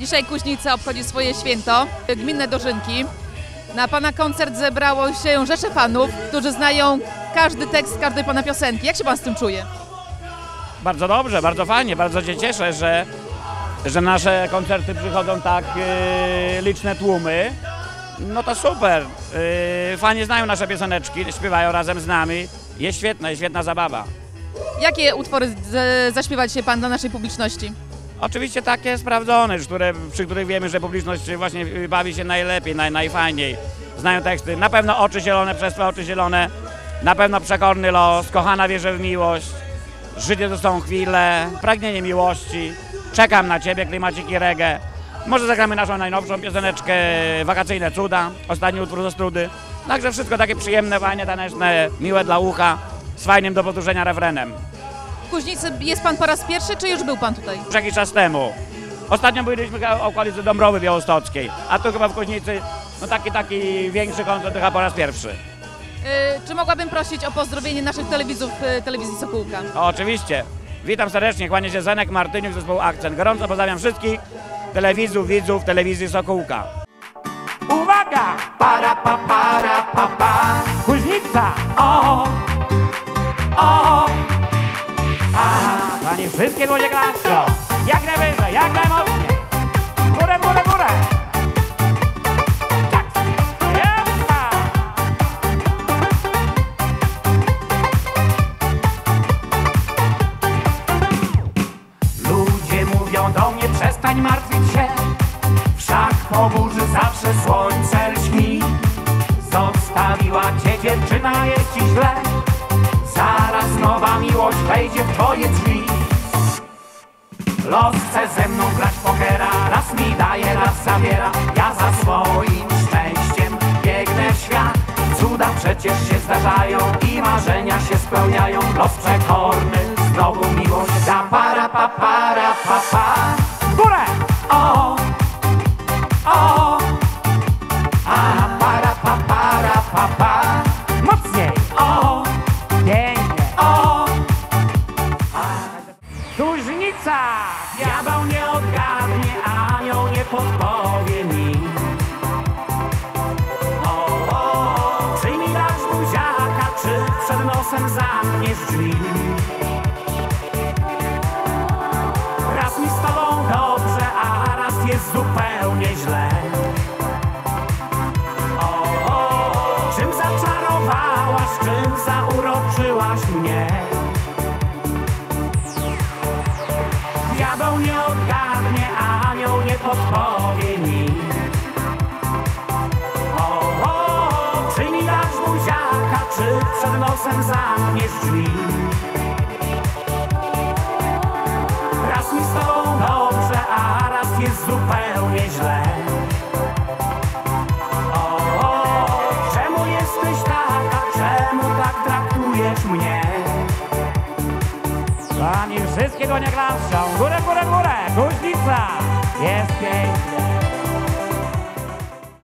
Dzisiaj Kuźnica obchodzi swoje święto, gminne dożynki. Na Pana koncert zebrało się rzesze fanów, którzy znają każdy tekst każdej Pana piosenki. Jak się Pan z tym czuje? Bardzo dobrze, bardzo fajnie, bardzo się cieszę, że, że nasze koncerty przychodzą tak yy, liczne tłumy. No to super. Yy, fani znają nasze pioseneczki, śpiewają razem z nami. Jest świetna, jest świetna zabawa. Jakie utwory z- zaśpiewa dzisiaj Pan dla naszej publiczności? Oczywiście takie sprawdzone, które, przy których wiemy, że publiczność właśnie bawi się najlepiej, naj, najfajniej. Znają teksty. Na pewno oczy zielone, przez oczy zielone. Na pewno przekorny los, kochana wierzę w miłość. Życie to są chwile, pragnienie miłości. Czekam na ciebie, klimaciki reggae. Może zagramy naszą najnowszą pioseneczkę Wakacyjne Cuda, ostatni utwór ze Strudy. Także wszystko takie przyjemne, fajne, taneczne, miłe dla ucha, z fajnym do powtórzenia refrenem. W Kuźnicy jest Pan po raz pierwszy, czy już był Pan tutaj? Już jakiś czas temu. Ostatnio byliśmy w okolicy Dąbrowy Białostockiej, a tu chyba w Koźnicy no taki, taki większy koncert chyba po raz pierwszy. Yy, czy mogłabym prosić o pozdrowienie naszych telewizów yy, telewizji Sokółka? O, oczywiście. Witam serdecznie, kłania się Zenek Martyniuk, zespołu Akcent. Gorąco pozdrawiam wszystkich telewizów, widzów telewizji Sokółka. Uwaga! Para, pa, para, pa, pa. Kuźnica! O! O! Pani wszystkie głodzie klaszczą. Jak najwyżej, jak najmocniej. Górę, górę, górę. Tak. Jeppa! Ludzie mówią do mnie przestań martwić się Wszak po burzy zawsze słońce lśni Zostawiła cię dziewczyna, jest ci źle zabiera Ja za swoim szczęściem biegnę w świat. Cuda przecież się zdarzają I marzenia się spełniają. Los przekorny znowu miłość. Da Para pa para pa pa Kuźnica! Diabeł nie odgadnie, anioł nie podpowie mi. O, o, czy mi dasz buziaka, czy przed nosem zamkniesz drzwi? Raz mi z tobą dobrze, a raz jest zupełnie źle. O, czym zaczarowałaś, czym zauroczyłaś mnie? Podpowie mi. O, o, czy mi dasz buziaka, czy przed nosem zamkniesz drzwi? Raz mi z tobą dobrze, a raz jest zupełnie źle. O, o, czemu jesteś taka, czemu tak traktujesz mnie? Pani wszystkiego nie klaszczą. Górę, górę, górę! Kuźnica! Jest pięknie.